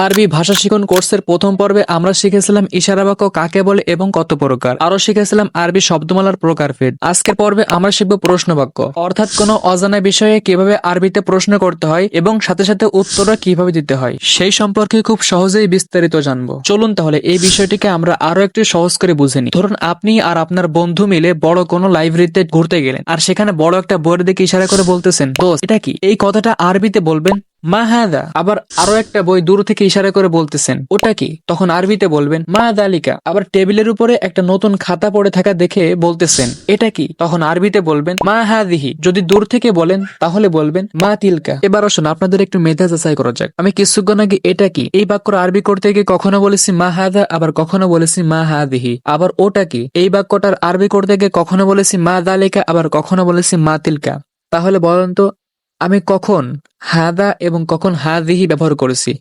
আরবি ভাষা শিখন কোর্সের প্রথম পর্বে আমরা শিখেছিলাম ইশারা বাক্য কাকে বলে এবং কত প্রকার। আরও শিখেছিলাম আরবি শব্দমালার প্রকারভেদ আজকের পর্বে আমরা শিখব প্রশ্ন বাক্য। অর্থাৎ কোনো অজানা বিষয়ে কীভাবে আরবিতে প্রশ্ন করতে হয় এবং সাথে সাথে উত্তরটা কীভাবে দিতে হয়, সেই সম্পর্কে খুব সহজেই বিস্তারিত জানব। চলুন তাহলে এই বিষয়টিকে আমরা আরও একটু সহজ করে বুঝে নিই। ধরুন আপনি আর আপনার বন্ধু মিলে বড় কোনো লাইব্রেরিতে ঘুরতে গেলেন। আর সেখানে বড় একটা বইয়ের দিকে ইশারা করে বলতেছেন, দোস্ত, এটা কি? এই কথাটা আরবিতে বলবেন মা হাদা? আবার আরও একটা বই দূর থেকে ইশারা করে বলতেছেন, ওটা কি? তখন আরবিতে বলবেন, মা দালিকা। আবার টেবিলের উপরে একটা নতুন খাতা পড়ে থাকা দেখে বলতেছেন, এটা কি? তখন আরবিতে বলবেন, মা হাদিহি। যদি দূর থেকে বলেন, তাহলে বলবেন, মা তিলকা। এবার আসুন, আপনাদের একটু মেধা যাচাই করা যাক। আমি কিছুক্ষণ আগে এটা কি? এই বাক্যর আরবি করতে গিয়ে কখনো বলেছি, মা হাদা, আবার কখনো বলেছি, মা হাদিহি। আবার ওটা কি? এই বাক্যটার আরবি করতে গিয়ে কখনো বলেছি, মা দালিকা, আবার কখনো বলেছি, মা তিলকা। তাহলে বলেন তো আমি কখন হাদা এবং কখন হাদিহি ব্যবহার করেছি,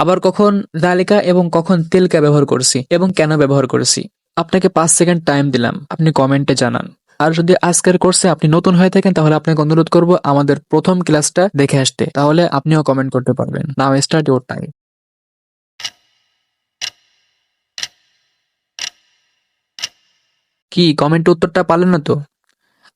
আবার কখন দালিকা এবং কখন তিলকা ব্যবহার করেছি এবং কেন ব্যবহার করেছি। আপনাকে পাঁচ সেকেন্ড টাইম দিলাম, আপনি কমেন্টে জানান। আর যদি আজকের কোর্সে আপনি নতুন হয়ে থাকেন, তাহলে আপনাকে অনুরোধ করব আমাদের প্রথম ক্লাসটা দেখে আসতে, তাহলে আপনিও কমেন্ট করতে পারবেন। নাও স্টার্ট ইউর টাইম কি, কমেন্ট উত্তরটা পারলেন না তো?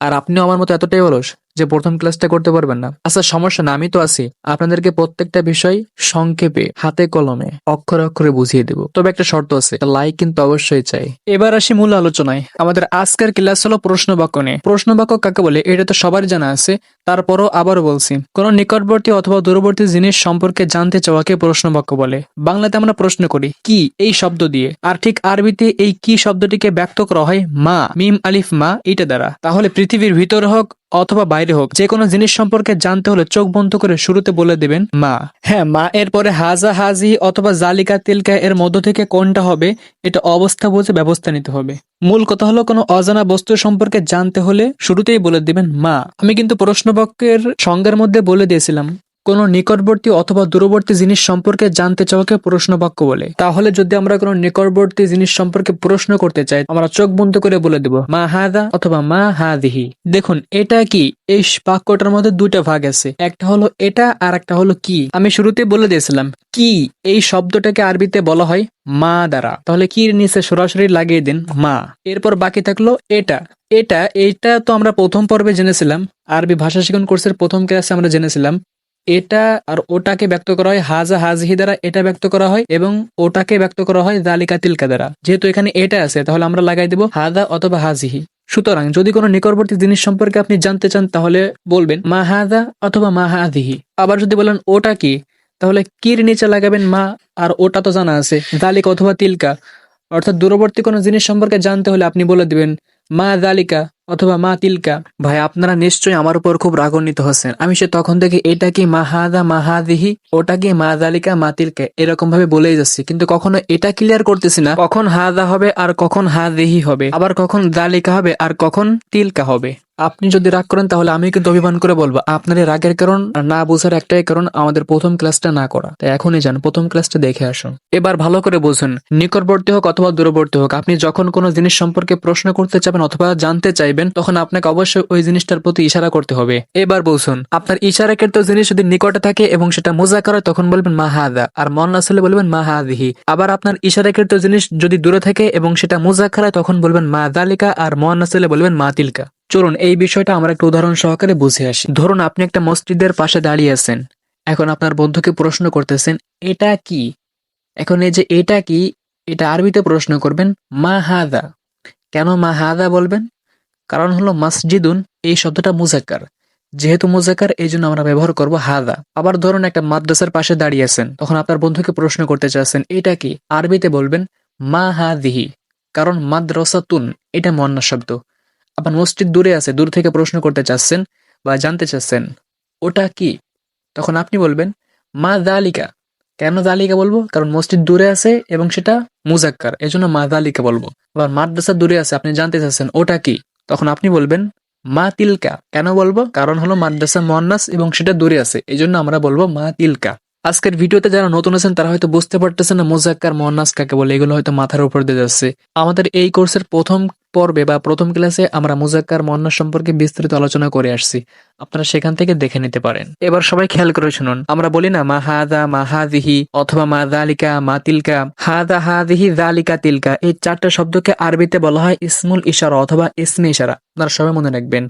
আর আপনিও আমার মতো এতটাই অলস? যে প্রথম ক্লাসটা করতে পারবেন না। আচ্ছা সমস্যা না, আমি তো আছি। আপনাদেরকে প্রত্যেকটা বিষয় সংক্ষেপে, হাতে কলমে, অক্ষরে অক্ষরে বুঝিয়ে দেব। তবে একটা শর্ত আছে লাইক কিন্তু অবশ্যই চাই। এবার আসি মূল আলোচনায়। আমাদের আজকের ক্লাস হলো প্রশ্ন বাক্য নিয়ে। প্রশ্ন বাক্য কাকে বলে, এটা তো সবারই জানা আছে। তারপরও আবারও বলছি, কোন নিকটবর্তী অথবা দূরবর্তী জিনিস সম্পর্কে জানতে চাওয়াকে প্রশ্ন বাক্য বলে। বাংলাতে আমরা প্রশ্ন করি, কি, এই শব্দ দিয়ে? আর ঠিক আরবিতে এই কি শব্দটিকে ব্যক্ত করা হয়, মা, মিম, আলিফ, মা, এইটা দ্বারা। তাহলে পৃথিবীর ভিতরে হোক অথবা বাইরে হোক যে কোনো জিনিস সম্পর্কে জানতে হলে চোখ বন্ধ করে শুরুতে বলে দেবেন মা। হ্যাঁ মা, এরপরে হাজা হাজি অথবা জালিকা তিলকা এর মধ্য থেকে কোনটা হবে, এটা অবস্থা বুঝে ব্যবস্থা নিতে হবে। মূল কথা হলো কোনো অজানা বস্তু সম্পর্কে জানতে হলে শুরুতেই বলে দিবেন মা। আমি কিন্তু প্রশ্নবাক্যের সংজ্ঞার মধ্যে বলে দিয়েছিলাম। কোনো নিকটবর্তী অথবা দূরবর্তী জিনিস সম্পর্কে জানতে চাওয়াকে প্রশ্ন বাক্য বলে। তাহলে যদি আমরা কোনো নিকটবর্তী জিনিস সম্পর্কে প্রশ্ন করতে চাই, আমরা চোখ বন্ধ করে বলে দেব, মা হাদা অথবা মা হাদিহি দেখুন, এটা কি? এই বাক্যটার মধ্যে দুইটা ভাগ আছে। একটা হলো এটা, আর একটা হলো কি। আমি শুরুতে বলে দিয়েছিলাম, কি? এই শব্দটাকে আরবিতে বলা হয়, মা দ্বারা। তাহলে কি নিচে সরাসরি লাগিয়ে দিন, মা এরপর বাকি থাকল, এটা এটা এটা তো আমরা প্রথম পর্বে জেনেছিলাম। আরবি ভাষা শিক্ষণ কোর্সের প্রথম ক্লাসে আমরা জেনেছিলাম এটা আর ওটাকে ব্যক্ত করা হয় হাজা হাজহি দ্বারা এটা ব্যক্ত করা হয় এবং ওটাকে ব্যক্ত করা হয় জালিকা তিলকা দ্বারা। যেহেতু এখানে এটা আছে, তাহলে আমরা লাগাই দেব হাদা অথবা হাজিহি। সুতরাং যদি কোনো নিকটবর্তী জিনিস সম্পর্কে আপনি জানতে চান, তাহলে বলবেন মা হাজা অথবা মা হাদিহি আবার যদি বলেন ওটা কি, তাহলে কির নিচে লাগাবেন মা, আর ওটা তো জানা আছে জালিকা অথবা তিলকা। অর্থাৎ দূরবর্তী কোনো জিনিস সম্পর্কে জানতে হলে আপনি বলে দিবেন মা দালিকা অথবা মা তিলকা, ভাই, আপনারা নিশ্চয়ই আমার উপর খুব রাগান্বিত হচ্ছেন। আমি সে তখন থেকে এটা কি মা মাহাদিহি ওটা কি মা দালিকা মা তিলকা এরকম ভাবে বলেই যাচ্ছি। কিন্তু কখনো এটা ক্লিয়ার করতেছি না, কখন হাদা হবে আর কখন হা হাদিহি হবে, আবার কখন দালিকা হবে আর কখন তিলকা হবে। আপনি যদি রাগ করেন, তাহলে আমি কিন্তু অভিমান করে বলব আপনার রাগের কারণ না বোঝার একটাই কারণ আমাদের প্রথম ক্লাসটা না করা। তাই এখনই যান, প্রথম ক্লাসটা দেখে আসুন। এবার ভালো করে বুঝুন, নিকটবর্তী হোক অথবা দূরবর্তী হোক, আপনি যখন কোনো জিনিস সম্পর্কে প্রশ্ন করতে চাবেন অথবা জানতে চাইবেন, তখন আপনাকে অবশ্যই ওই জিনিসটার প্রতি ইশারা করতে হবে। এবার বুঝুন, আপনার ইশারাকৃত জিনিস যদি নিকটে থাকে এবং সেটা মোজা করে তখন বলবেন মা হাদা, আর মন আসলে বলবেন মা হাদিহি। আবার আপনার ইশারাকৃত জিনিস যদি দূরে থাকে এবং সেটা মোজা করায় তখন বলবেন মা দালিকা, আর মন আসলে বলবেন মা তিলকা। চলুন এই বিষয়টা আমরা একটা উদাহরণ সহকারে বুঝে আসি। ধরুন আপনি একটা মসজিদের পাশে দাঁড়িয়ে আছেন। এখন আপনার বন্ধুকে প্রশ্ন করতেছেন, এটা কি? এখন এই যে, এটা কি? এটা আরবিতে প্রশ্ন করবেন, মা হাদা। কেন মা হাদা বলবেন? কারণ হলো মসজিদুন, এই শব্দটা মুজাক্কার। যেহেতু মুজাক্কার এই জন্য আমরা ব্যবহার করব হাদা। আবার ধরুন একটা মাদ্রাসার পাশে দাঁড়িয়ে আছেন, তখন আপনার বন্ধুকে প্রশ্ন করতে চাচ্ছেন, এটা কি? আরবিতে বলবেন, মা হাদিহি। কারণ মাদ্রাসাতুন, এটা মন্না শব্দ। আবার মসজিদ দূরে আছে, দূর থেকে প্রশ্ন করতে চাচ্ছেন বা জানতে চাচ্ছেন, ওটা কি? তখন আপনি বলবেন, মা দালিকা। কেন দালিকা বলব? কারণ মসজিদ দূরে আছে এবং সেটা মুজাক্কার। এই জন্য মা দালিকা বলব। আবার মাদ্রাসা দূরে আছে, আপনি জানতে চাচ্ছেন, ওটা কি? তখন আপনি বলবেন, মা তিলকা। কেন বলব? কারণ হলো মাদ্রাসা মন্নাস এবং সেটা দূরে আছে। এই জন্য আমরা বলব, মা তিলকা। আজকের ভিডিওতে যারা নতুন আছেন, তারা হয়তো বুঝতে পারতেছেন না মোজাক্কার মোহান্নাস কাকে বলে, এগুলো হয়তো মাথার উপর দিয়ে যাচ্ছে। আমাদের এই কোর্সের প্রথম পর্বে বা প্রথম ক্লাসে আমরা মোজাক্কার মোহান্নাস সম্পর্কে বিস্তারিত আলোচনা করে আসছি। আপনারা সেখান থেকে দেখে নিতে পারেন। এবার সবাই খেয়াল করে শুনুন। আমরা বলি না, মা হাদা, মা হাদিহি, অথবা মা দালিকা, মা তিলকা। হাদা, হাদিহি, দালিকা, তিলকা। এই চারটা শব্দকে আরবিতে বলা হয় ইসমুল ইশারা অথবা ইসমে ইশারা। আপনারা সবাই মনে রাখবেন।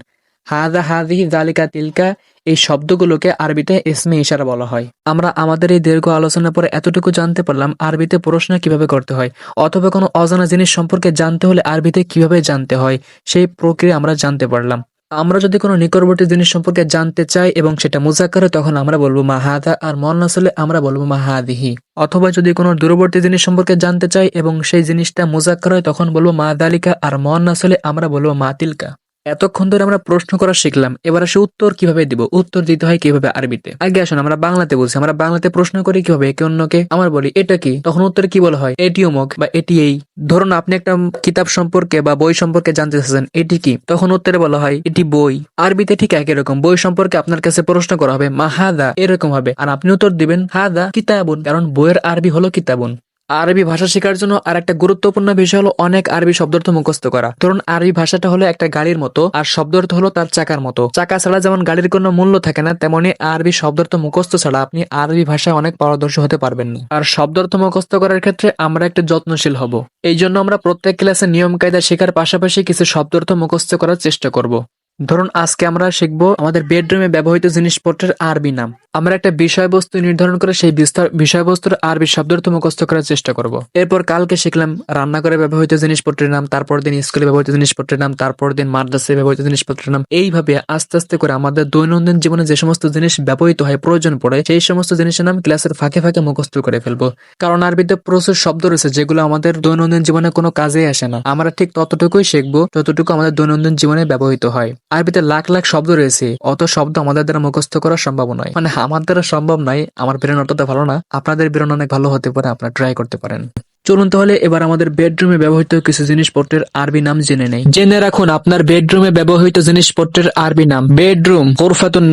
হাদা হাদিহি দালিকা তিলকা, এই শব্দগুলোকে আরবিতে ইসমে ইশারা বলা হয়। আমরা আমাদের এই দীর্ঘ আলোচনার পরে এতটুকু জানতে পারলাম আরবিতে প্রশ্ন কীভাবে করতে হয়, অথবা কোনো অজানা জিনিস সম্পর্কে জানতে হলে আরবিতে কীভাবে জানতে হয়, সেই প্রক্রিয়া আমরা জানতে পারলাম। আমরা যদি কোনো নিকটবর্তী জিনিস সম্পর্কে জানতে চাই এবং সেটা মুজাক্কারে, তখন আমরা বলব মাহাদা আর মন্নাস হলে আমরা বলব মাহাদিহি অথবা যদি কোনো দূরবর্তী জিনিস সম্পর্কে জানতে চাই এবং সেই জিনিসটা মুজাক্কার হয়, তখন বলব মা দালিকা, আর মন্নাস হলে আমরা বলব মা তিলকা। এতক্ষণ ধরে আমরা প্রশ্ন করা শিখলাম, এবার আসে উত্তর কীভাবে দিব? উত্তর দিতে হয় কীভাবে আরবিতে? আগে আসুন, আমরা বাংলাতে বলছি, আমরা বাংলাতে প্রশ্ন করি কীভাবে? একে অন্যকে আমার বলি, এটা কি? তখন উত্তরে কি বলা হয়? এটি অমুক বা এটি এই ধরুন, আপনি একটা কিতাব সম্পর্কে বা বই সম্পর্কে জানতে চাচ্ছেন, এটি কি? তখন উত্তরে বলা হয়, এটি বই আরবিতে ঠিক একই রকম, বই সম্পর্কে আপনার কাছে প্রশ্ন করা হবে, মা হাদা? এরকম হবে। আর আপনি উত্তর দিবেন, হাদা কিতাবুন। কারণ বইয়ের আরবি হলো কিতাবুন। আরবি ভাষা শেখার জন্য আর একটা গুরুত্বপূর্ণ বিষয় হলো অনেক আরবি শব্দার্থ মুখস্থ করা। ধরুন, আরবি ভাষাটা হলো একটা গাড়ির মতো, আর শব্দার্থ হলো তার চাকার মতো। চাকা ছাড়া যেমন গাড়ির কোনো মূল্য থাকে না, তেমনি আরবি শব্দার্থ মুখস্থ ছাড়া আপনি আরবি ভাষায় অনেক পারদর্শী হতে পারবেন না। আর শব্দার্থ মুখস্থ করার ক্ষেত্রে আমরা একটু যত্নশীল হব। এই জন্য আমরা প্রত্যেক ক্লাসে নিয়ম কায়দা শেখার পাশাপাশি কিছু শব্দার্থ মুখস্থ করার চেষ্টা করব। ধরুন আজকে আমরা শিখব আমাদের বেডরুমে ব্যবহৃত জিনিসপত্রের আরবি নাম। আমরা একটা বিষয়বস্তু নির্ধারণ করে সেই বিস্তার বিষয়বস্তুর আরবি শব্দার্থ মুখস্থ করার চেষ্টা করব। এরপর কালকে শিখলাম রান্নাঘরে ব্যবহৃত জিনিসপত্রের নাম তারপর দিন স্কুলে ব্যবহৃত জিনিসপত্রের নাম তারপর দিন মাদ্রাসায় ব্যবহৃত জিনিসপত্রের নাম। এইভাবে আস্তে আস্তে করে আমাদের দৈনন্দিন জীবনে যে সমস্ত জিনিস ব্যবহৃত হয়, প্রয়োজন পড়ে, সেই সমস্ত জিনিসের নাম ক্লাসের ফাঁকে ফাঁকে মুখস্থ করে ফেলব। কারণ আরবিতে প্রচুর শব্দ রয়েছে, যেগুলো আমাদের দৈনন্দিন জীবনে কোনো কাজে আসে না। আমরা ঠিক ততটুকুই শিখব, যতটুকু আমাদের দৈনন্দিন জীবনে ব্যবহৃত হয়। আরবিতে লাখ লাখ শব্দ রয়েছে, অত শব্দ আমাদের দ্বারা মুখস্থ করা সম্ভব নয়। মানে আমার দ্বারা সম্ভব নয়, আমার ব্রেন অতটা ভালো না, আপনাদের ব্রেন অনেক ভালো হতে পারে, আপনারা ট্রাই করতে পারেন। চলুন তাহলে এবার আমাদের বেডরুমে ব্যবহৃত কিছু জিনিসপত্রের আরবি নাম জেনে নেই। জেনে রাখুন, আপনার বেডরুমে ব্যবহৃত জিনিসপত্রের আরবি নাম। বেডরুম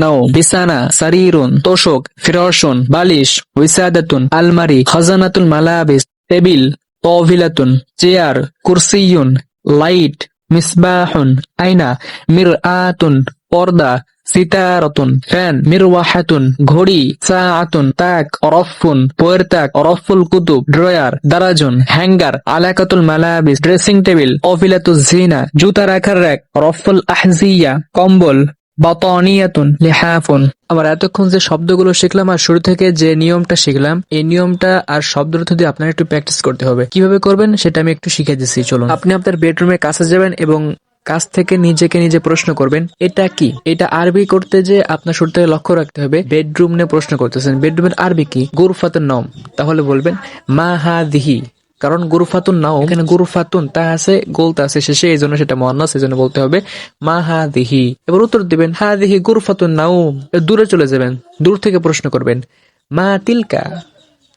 নাও বিছানা, সারিরুন, তোষক ফিরসন বালিশ উইসাদাতুন আলমারি, খাজানাতুল মালাবিস, টেবিল তভিলাতুন চেয়ার, কুরসিয়ুন, লাইট মিসবাহুন আয়না মির আতুন পর্দা সিতারতুন ফ্যান মিরওয়াহাতুন ঘড়ি সাআতুন তাক অরফুন পোয়ের তাক অরফুল কুতুব ড্রয়ার দারাজুন হ্যাঙ্গার আলাকাতুল মালাবিস ড্রেসিং টেবিল অফিলাতুজ জিনা জুতা রাখার র্যাক রফুল আহজিয়া কম্বল বাতানিয়াতুন, লিহাফুন। আবার এতক্ষণ যে শব্দগুলো শিখলাম আর শুরু থেকে যে নিয়মটা শিখলাম, এই নিয়মটা আর শব্দটা দিয়ে আপনার একটু প্র্যাকটিস করতে হবে। কীভাবে করবেন সেটা আমি একটু শিখে দিচ্ছি, চলুন। আপনি আপনার বেডরুমে কাছে যাবেন এবং কাছ থেকে নিজেকে নিজে প্রশ্ন করবেন, এটা কি? এটা আরবি করতে যে আপনার শুরু থেকে লক্ষ্য রাখতে হবে বেডরুম নিয়ে প্রশ্ন করতেছেন। বেডরুমের আরবি কি? গুরফাতুন নম। তাহলে বলবেন, মা হা দিহি কারণ গুরুফাতুন নাও এখানে গুরুফাতুন তা আছে গোলতা আছে, শেষে এই জন্য সেটা মহান্নাস এই জন্য বলতে হবে মা হা দিহি এবার উত্তর দিবেন হা দিহি গুরুফাতুন নাও দূরে চলে যাবেন, দূর থেকে প্রশ্ন করবেন, মা তিলকা?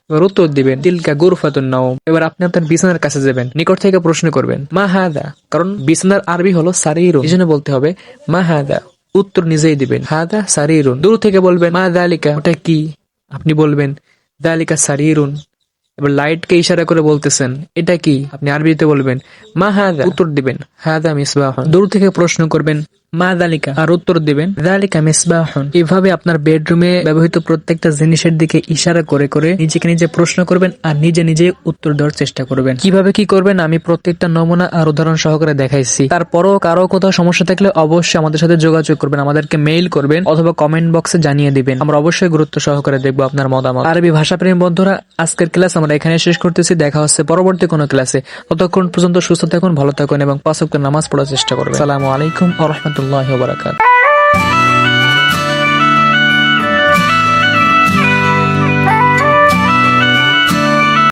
এবার উত্তর দিবেন, তিলকা গুরফাতুন নাও এবার আপনি আপনার বিছানার কাছে যাবেন, নিকট থেকে প্রশ্ন করবেন, মা হাদা? কারণ বিছানার আরবি হলো সারিরুন, এই জন্য বলতে হবে, মা হাদা। উত্তর নিজেই দিবেন হা হাদা সারিরুন। দূর থেকে বলবেন, মা দালিকা, ওটা কি? আপনি বলবেন, দালিকা সারিরুন। এবার লাইটকে ইশারা করে বলতেছেন, এটা কি? আপনি আরবিতে বলবেন, মা হাদা। উত্তর দিবেন, হাদা মিসবাহ। দূর থেকে প্রশ্ন করবেন মা দালিকা, আর উত্তর দিবেন, দালিকা মিসবাহন। এভাবে আপনার বেডরুমে ব্যবহৃত প্রত্যেকটা জিনিসের দিকে ইশারা করে করে নিজেকে নিজে প্রশ্ন করবেন আর নিজে নিজে উত্তর দেওয়ার চেষ্টা করবেন। কীভাবে কি করবেন? আমি প্রত্যেকটা নমুনা আর উদাহরণ সহকারে দেখাইছি। তারপরও কারও কোথাও সমস্যা থাকলে অবশ্যই আমাদের সাথে যোগাযোগ করবেন, আমাদেরকে মেইল করবেন অথবা কমেন্ট বক্সে জানিয়ে দিবেন। আমরা অবশ্যই গুরুত্ব সহকারে দেখব আপনার মতামত। আরবি ভাষাপ্রেমী বন্ধুরা, আজকের ক্লাস আমরা এখানে শেষ করতেছি। দেখা হচ্ছে পরবর্তী কোনো ক্লাসে। ততক্ষণ পর্যন্ত সুস্থ থাকুন, ভালো থাকুন এবং পাঁচ নামাজ পড়ার চেষ্টা করবেন। সালামু আলাইকুম আ রহমতুল্লাহ বারাকাত